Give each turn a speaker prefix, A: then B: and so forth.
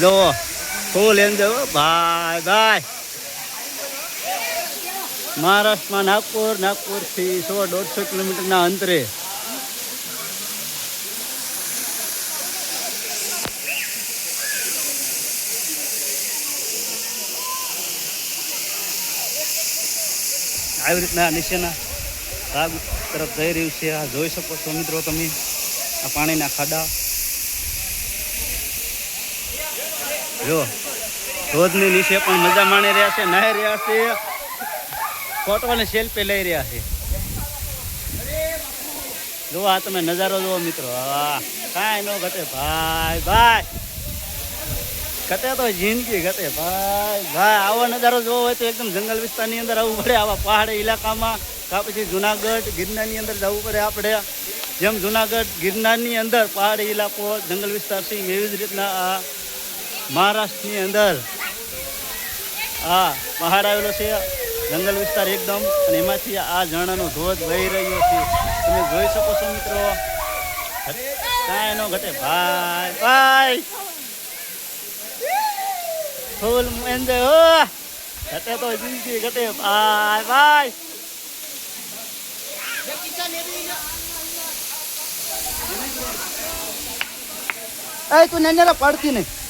A: જો full enjoy ભાઈ ભાઈ મહારાષ્ટ્રમાં નાગપુર નાગપુરથી સો દોઢસો કિલોમીટરના અંતરે. આવી રીતના નીચેના ભાગ તરફ જઈ રહ્યું છે. આ જોઈ શકો છો મિત્રો તમે. આ પાણીના ખાડા. જો, ધોધની નીચે પણ મજા માણી રહ્યા છે નાહી રહ્યા છે. ફોટો અને સેલ્ફી લઈ રહ્યા છે. જો, આ તમે નજારો જુઓ મિત્રો. કાંઈ ન ઘટે. ભાઈ ભાઈ. ઘટે તો જિંદગી ઘટે. ભાઈ ભાઈ, આવો નજારો જોવો હોય તો એકદમ જંગલ વિસ્તારની અંદર આવવું પડે. આવા પહાડી ઇલાકામાં. કા પછી જુનાગઢ ગિરનારની અંદર જવું પડે આપણે. જેમ જુનાગઢ ગિરનારની અંદર પહાડી ઇલાકો, જંગલ વિસ્તાર છે, એવી જ રીતના આ મહારાષ્ટ્રની અંદર આ પહાડ આવેલો છે, જંગલ વિસ્તાર એકદમ, અને એમાંથી આ ઝરણાનો ધોધ વહી રહ્યો છે. તમે જોઈ શકો છો મિત્રો. કાંઈ નો ઘટે. ભાઈ ભાઈ ફૂલ એન્જોય, હો. ઘટે તો જિંદગી ઘટે. ભાઈ ભાઈ એ તું નેનેલા પડતી નહીં.